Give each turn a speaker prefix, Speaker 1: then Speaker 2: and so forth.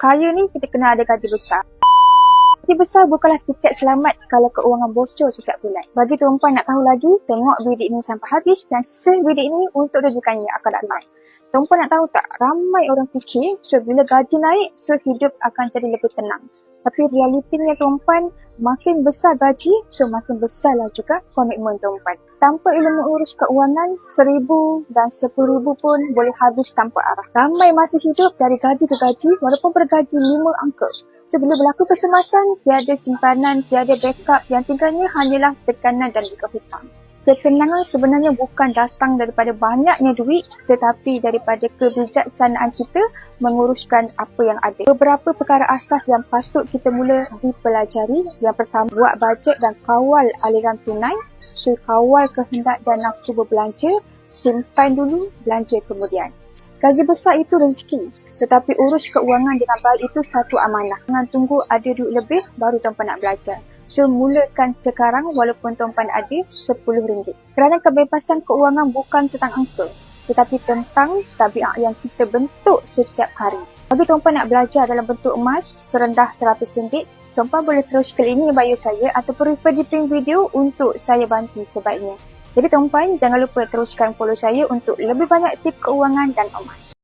Speaker 1: kaya ni kita kena ada gaji besar. Gaji besar bukanlah tiket selamat kalau keuangan bocor setiap bulan. Bagi tuan-puan nak tahu lagi, tengok video ini sampai habis dan save video ini untuk rujukannya akan datang. Tuan-puan nak tahu tak, ramai orang fikir so bila gaji naik, so hidup akan jadi lebih tenang. Tapi realitinya tuan-puan, makin besar gaji, so makin besarlah juga komitmen tuan-puan. Tanpa ilmu urus keuangan, seribu dan sepuluh ribu pun boleh habis tanpa arah. Ramai masih hidup dari gaji ke gaji walaupun bergaji lima angka. So bila berlaku kesemasan, tiada simpanan, tiada backup, yang tinggalnya hanyalah tekanan dan juga hutang. Ketenangan sebenarnya bukan datang daripada banyaknya duit tetapi daripada kebijaksanaan kita menguruskan apa yang ada. Beberapa perkara asas yang patut kita mula dipelajari. Yang pertama, buat bajet dan kawal aliran tunai. So, kawal kehendak dan nafsu berbelanja. Simpan dulu, belanja kemudian. Gaji besar itu rezeki. Tetapi urus keuangan dengan baik itu satu amanah. Jangan tunggu ada duit lebih baru tuan-puan nak belajar. So, mulakan sekarang walaupun tuan-puan ada RM10. Kerana kebebasan keuangan bukan tentang angka, tetapi tentang tabiat yang kita bentuk setiap hari. Bagi tuan-puan nak belajar dalam bentuk emas serendah RM100, tuan-puan boleh terus klik link bio saya ataupun refer di print video untuk saya bantu sebaiknya. Jadi tuan-puan, jangan lupa teruskan follow saya untuk lebih banyak tip keuangan dan emas.